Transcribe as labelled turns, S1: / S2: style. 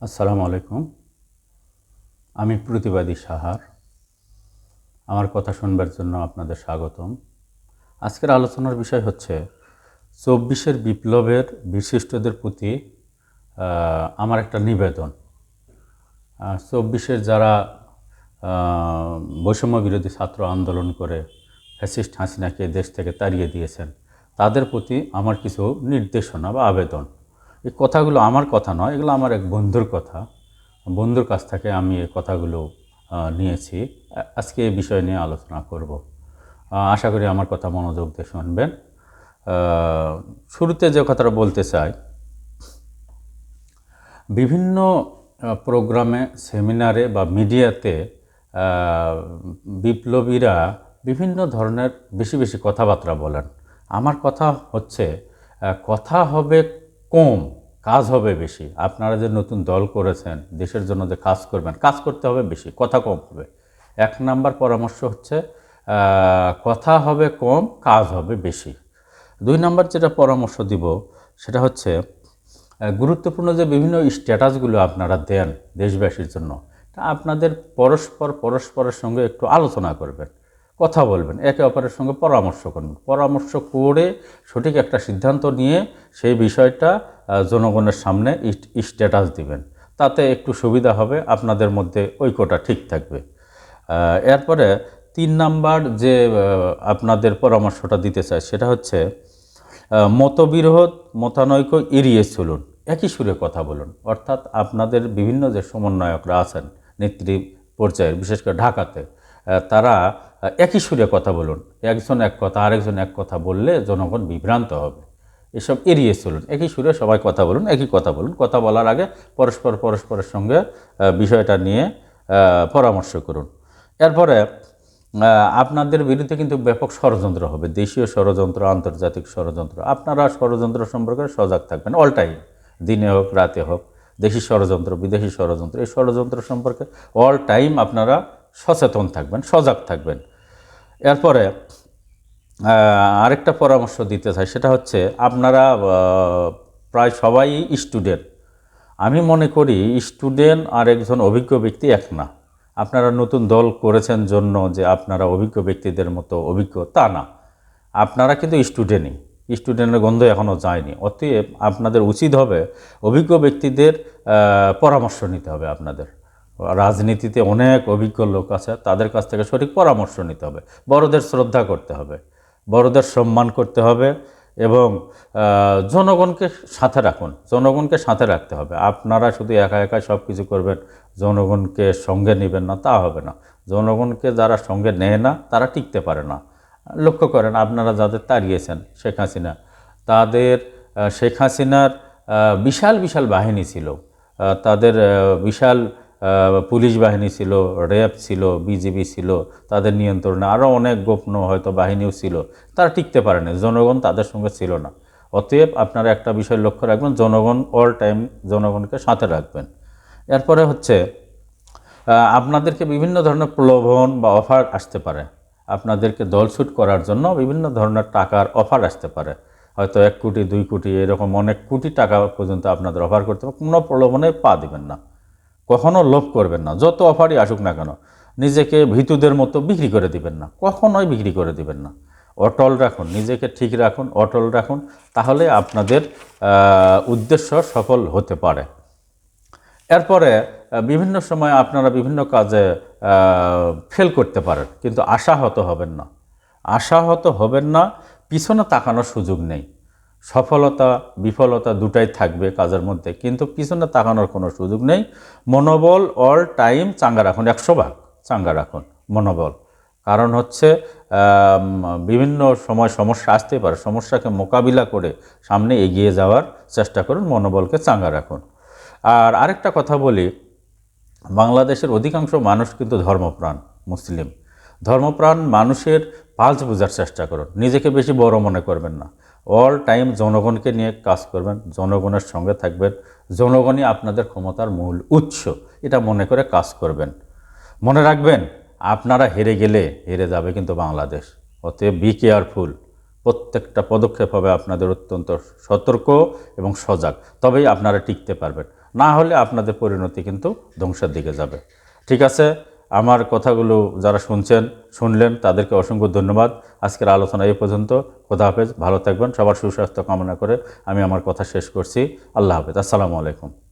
S1: আসসালামু আলাইকুম। আমি প্রতিবাদী সাহার। আমার কথা শুনবার জন্য আপনাদের স্বাগতম। আজকের আলোচনার বিষয় হচ্ছে, চব্বিশের বিপ্লবের বিশিষ্টদের প্রতি আমার একটা নিবেদন। চব্বিশের যারা বৈষম্য বিরোধী ছাত্র আন্দোলন করে ফ্যাসিস্ট হাসিনাকে দেশ থেকে তাড়িয়ে দিয়েছেন, তাদের প্রতি আমার কিছু নির্দেশনা বা আবেদন। এই কথাগুলো আমার কথা নয়, এগুলো আমার এক বন্ধুর কথা। বন্ধুর কাছ থেকে আমি এই কথাগুলো নিয়েছি। আজকে এই বিষয় নিয়ে আলোচনা করব। আশা করি আমার কথা মনোযোগ দিয়ে শুনবেন। শুরুতে যে কথাটা বলতে চাই, বিভিন্ন প্রোগ্রামে, সেমিনারে বা মিডিয়াতে বিপ্লবীরা বিভিন্ন ধরনের বেশি বেশি কথাবার্তা বলেন। আমার কথা হচ্ছে কথা হবে কম কাজ হবে বেশি। আপনারা যে নতুন দল করেছেন, দেশের জন্য যে কাজ করবেন, কাজ করতে হবে বেশি, কথা কম হবে। এক নাম্বার পরামর্শ হচ্ছে কথা হবে কম, কাজ হবে বেশি। দুই নাম্বার যেটা পরামর্শ দিব, সেটা হচ্ছে গুরুত্বপূর্ণ যে বিভিন্ন স্ট্যাটাসগুলো আপনারা দেন দেশবাসীর জন্য, তা আপনাদের পরস্পর পরস্পরের সঙ্গে একটু আলোচনা করবেন। কথা বলবেন, একে অপরের সঙ্গে পরামর্শ করবেন। পরামর্শ করে সঠিক একটা সিদ্ধান্ত নিয়ে সেই বিষয়টা জনগণের সামনে স্ট্যাটাস দিবেন। তাতে একটু সুবিধা হবে, আপনাদের মধ্যে ঐক্যটা ঠিক থাকবে। এরপরে তিন নাম্বার যে আপনাদের পরামর্শটা দিতে চাই, সেটা হচ্ছে মতবিরোধ, মতানৈক্য এড়িয়ে চলুন, একই সুরে কথা বলুন। অর্থাৎ আপনাদের বিভিন্ন যে সমন্বয়করা আছেন, নেত্রী পর্যায়ের, বিশেষ করে ঢাকাতে তারা একই সুরে কথা বলুন। একজন এক কথা, আরেকজন এক কথা বললে জনগণ বিভ্রান্ত হবে। এসব এড়িয়ে চলুন। একই সুরে সবাই কথা বলুন, একই কথা বলুন। কথা বলার আগে পরস্পর পরস্পরের সঙ্গে বিষয়টা নিয়ে পরামর্শ করুন। এরপরে আপনাদের বিরুদ্ধে কিন্তু ব্যাপক ষড়যন্ত্র হবে। দেশীয় ষড়যন্ত্র, আন্তর্জাতিক ষড়যন্ত্র। আপনারা ষড়যন্ত্র সম্পর্কে সজাগ থাকবেন, অল টাইম। দিনে হোক, রাতে হোক, দেশি ষড়যন্ত্র, বিদেশি ষড়যন্ত্র, এই ষড়যন্ত্র সম্পর্কে অল টাইম আপনারা সচেতন থাকবেন, সজাগ থাকবেন। এরপরে আরেকটা পরামর্শ দিতে চাই, সেটা হচ্ছে আপনারা প্রায় সবাই স্টুডেন্ট। আমি মনে করি স্টুডেন্ট আর একজন অভিজ্ঞ ব্যক্তি এক না। আপনারা নতুন দল করেছেন জন্য যে আপনারা অভিজ্ঞ ব্যক্তিদের মতো অভিজ্ঞ, তা না। আপনারা কিন্তু স্টুডেন্টই। স্টুডেন্টের গন্ধ এখনও যায়নি। অতএব আপনাদের উচিত হবে অভিজ্ঞ ব্যক্তিদের পরামর্শ নিতে হবে আপনাদের। রাজনীতিতে অনেক অভিজ্ঞ লোক আছে, তাদের কাছ থেকে সঠিক পরামর্শ নিতে হবে। বড়দের শ্রদ্ধা করতে হবে, বড়দের সম্মান করতে হবে এবং জনগণকে সাথে রাখুন, জনগণকে সাথে রাখতে হবে। আপনারা শুধু একা একা সব কিছু করবেন, জনগণকে সঙ্গে নেবেন না, তা হবে না। জনগণকে যারা সঙ্গে নেয় না, তারা টিকতে পারে না। লক্ষ্য করেন, আপনারা যাদের তাড়িয়েছেন, শেখ হাসিনা, তাদের শেখ হাসিনার বিশাল বিশাল বাহিনী ছিল। তাদের বিশাল পুলিশ বাহিনী ছিল, র্যাব ছিল, বিজিবি ছিল, তাদের নিয়ন্ত্রণে আরও অনেক গোপন হয়তো বাহিনীও ছিল। তারা টিকতে পারেনি জনগণ তাদের সঙ্গে ছিল না। অতএব আপনারা একটা বিষয় লক্ষ্য রাখবেন, জনগণ অল টাইম জনগণকে সাথে রাখবেন। এরপরে হচ্ছে আপনাদেরকে বিভিন্ন ধরনের প্রলোভন বা অফার আসতে পারে। আপনাদেরকে দলছুট করার জন্য বিভিন্ন ধরনের টাকার অফার আসতে পারে। হয়তো এক কোটি, দুই কোটি, এরকম অনেক কোটি টাকা পর্যন্ত আপনাদের অফার করতে পারে কোনো প্রলোভনে পা দেবেন না। কখনো লোভ করবেন না। যত অফারই আসুক না কেন, নিজেকে ভীতুদের মতো বিক্রি করে দিবেন না। কখনোই বিক্রি করে দিবেন না। অটল রাখুন, নিজেকে ঠিক রাখুন, অটল রাখুন, তাহলে আপনাদের উদ্দেশ্য সফল হতে পারে। এরপরে বিভিন্ন সময় আপনারা বিভিন্ন কাজে ফেল করতে পারেন, কিন্তু আশাহত হবেন না। আশাহত হবেন না, পিছনে তাকানোর সুযোগ নেই। সফলতা, বিফলতা দুটাই থাকবে কাজের মধ্যে। কিন্তু পিছনে তাকানোর কোনো সুযোগ নেই। মনোবল অল টাইম চাঙ্গা রাখুন, একশো ভাগ চাঙ্গা রাখুন মনোবল। কারণ হচ্ছে বিভিন্ন সময় সমস্যা আসতে পারে। সমস্যাকে মোকাবিলা করে সামনে এগিয়ে যাওয়ার চেষ্টা করুন, মনোবলকে চাঙ্গা রাখুন। আর আরেকটা কথা বলি, বাংলাদেশের অধিকাংশ মানুষ কিন্তু ধর্মপ্রাণ, মুসলিম। ধর্মপ্রাণ মানুষের পালস বোঝার চেষ্টা করুন। নিজেকে বেশি বড় মনে করবেন না। অল টাইম জনগণকে নিয়ে কাজ করবেন, জনগণের সঙ্গে থাকবেন, জনগণই আপনাদের ক্ষমতার মূল উৎস, এটা মনে করে কাজ করবেন। মনে রাখবেন, আপনারা হেরে গেলে হেরে যাবে কিন্তু বাংলাদেশ। অতএব বি কেয়ারফুল প্রত্যেকটা পদক্ষেপ হবে আপনাদের অত্যন্ত সতর্ক এবং সজাগ, তবেই আপনারা টিকতে পারবেন। না হলে আপনাদের পরিণতি কিন্তু ধ্বংসের দিকে যাবে। ঠিক আছে? আমার কথাগুলো যারা শুনছেন, শুনলেন, তাদেরকে অসংখ্য ধন্যবাদ। আজকের আলোচনা এই পর্যন্ত। খোদা হাফেজ, ভালো থাকবেন। সবার সুস্বাস্থ্য কামনা করে আমি আমার কথা শেষ করছি। আল্লাহ হাফেজ। আসসালামু আলাইকুম।